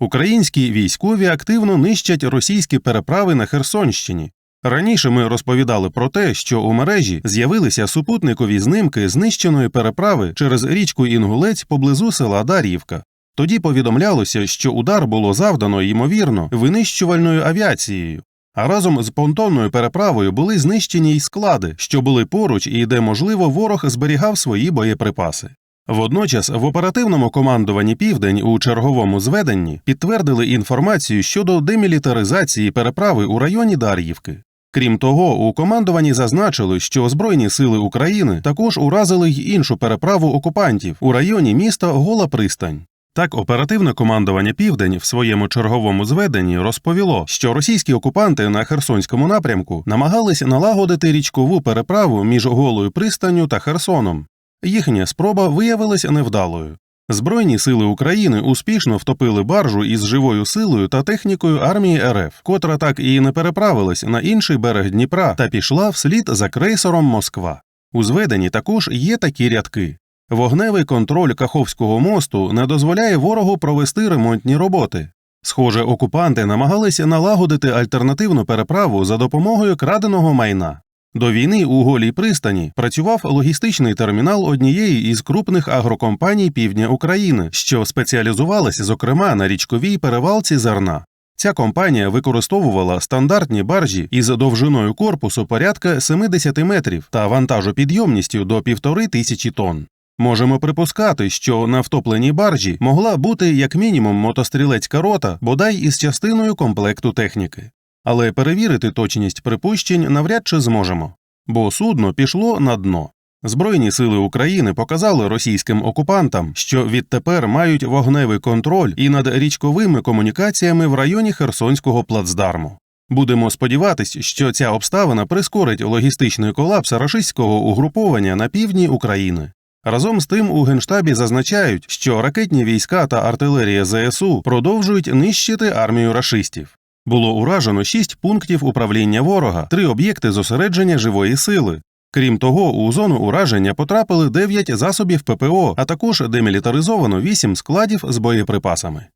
Українські військові активно нищать російські переправи на Херсонщині. Раніше ми розповідали про те, що у мережі з'явилися супутникові знимки знищеної переправи через річку Інгулець поблизу села Дар'ївка. Тоді повідомлялося, що удар було завдано, ймовірно, винищувальною авіацією. А разом з понтонною переправою були знищені й склади, що були поруч і де, можливо, ворог зберігав свої боєприпаси. Водночас в оперативному командуванні Південь у черговому зведенні підтвердили інформацію щодо демілітаризації переправи у районі Дар'ївки. Крім того, у командуванні зазначили, що Збройні сили України також уразили й іншу переправу окупантів у районі міста Гола Пристань. Так, оперативне командування Південь в своєму черговому зведенні розповіло, що російські окупанти на Херсонському напрямку намагались налагодити річкову переправу між Голою пристанню та Херсоном. Їхня спроба виявилася невдалою. Збройні сили України успішно втопили баржу із живою силою та технікою армії РФ, котра так і не переправилась на інший берег Дніпра та пішла вслід за крейсером Москва. У зведенні також є такі рядки. Вогневий контроль Каховського мосту не дозволяє ворогу провести ремонтні роботи. Схоже, окупанти намагалися налагодити альтернативну переправу за допомогою краденого майна. До війни у голій пристані працював логістичний термінал однієї із крупних агрокомпаній півдня України, що спеціалізувалася, зокрема, на річковій перевалці зерна. Ця компанія використовувала стандартні баржі із довжиною корпусу порядка 70 метрів та вантажопідйомністю до півтори тисячі тонн. Можемо припускати, що на втопленій баржі могла бути як мінімум мотострілецька рота, бодай із частиною комплекту техніки. Але перевірити точність припущень навряд чи зможемо, бо судно пішло на дно. Збройні сили України показали російським окупантам, що відтепер мають вогневий контроль і над річковими комунікаціями в районі Херсонського плацдарму. Будемо сподіватись, що ця обставина прискорить логістичний колапс рашистського угруповання на півдні України. Разом з тим у генштабі зазначають, що ракетні війська та артилерія ЗСУ продовжують нищити армію рашистів. Було уражено шість пунктів управління ворога, три об'єкти зосередження живої сили. Крім того, у зону ураження потрапили 9 засобів ППО, а також демілітаризовано 8 складів з боєприпасами.